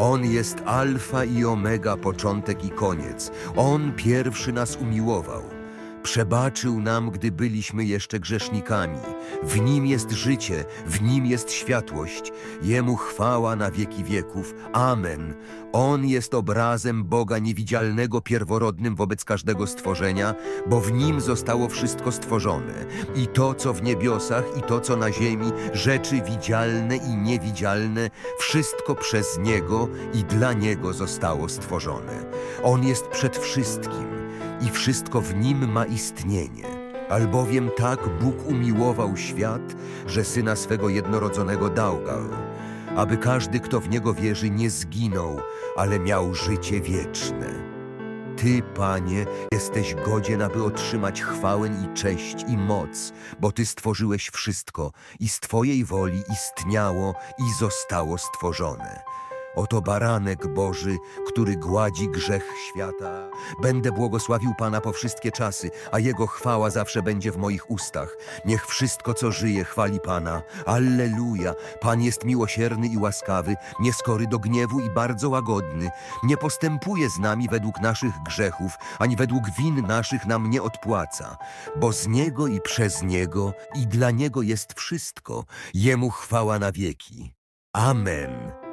On jest alfa i omega, początek i koniec. On pierwszy nas umiłował. Przebaczył nam, gdy byliśmy jeszcze grzesznikami. W Nim jest życie, w Nim jest światłość. Jemu chwała na wieki wieków. Amen. On jest obrazem Boga niewidzialnego, pierworodnym wobec każdego stworzenia, bo w Nim zostało wszystko stworzone. I to, co w niebiosach, i to, co na ziemi, rzeczy widzialne i niewidzialne, wszystko przez Niego i dla Niego zostało stworzone. On jest przed wszystkim i wszystko w nim ma istnienie. Albowiem tak Bóg umiłował świat, że syna swego jednorodzonego dał go, aby każdy, kto w niego wierzy, nie zginął, ale miał życie wieczne. Ty, Panie, jesteś godzien, aby otrzymać chwałę i cześć i moc, bo Ty stworzyłeś wszystko i z Twojej woli istniało i zostało stworzone. Oto baranek Boży, który gładzi grzech świata. Będę błogosławił Pana po wszystkie czasy, a Jego chwała zawsze będzie w moich ustach. Niech wszystko, co żyje, chwali Pana. Alleluja! Pan jest miłosierny i łaskawy, nieskory do gniewu i bardzo łagodny. Nie postępuje z nami według naszych grzechów, ani według win naszych nam nie odpłaca. Bo z Niego i przez Niego i dla Niego jest wszystko. Jemu chwała na wieki. Amen.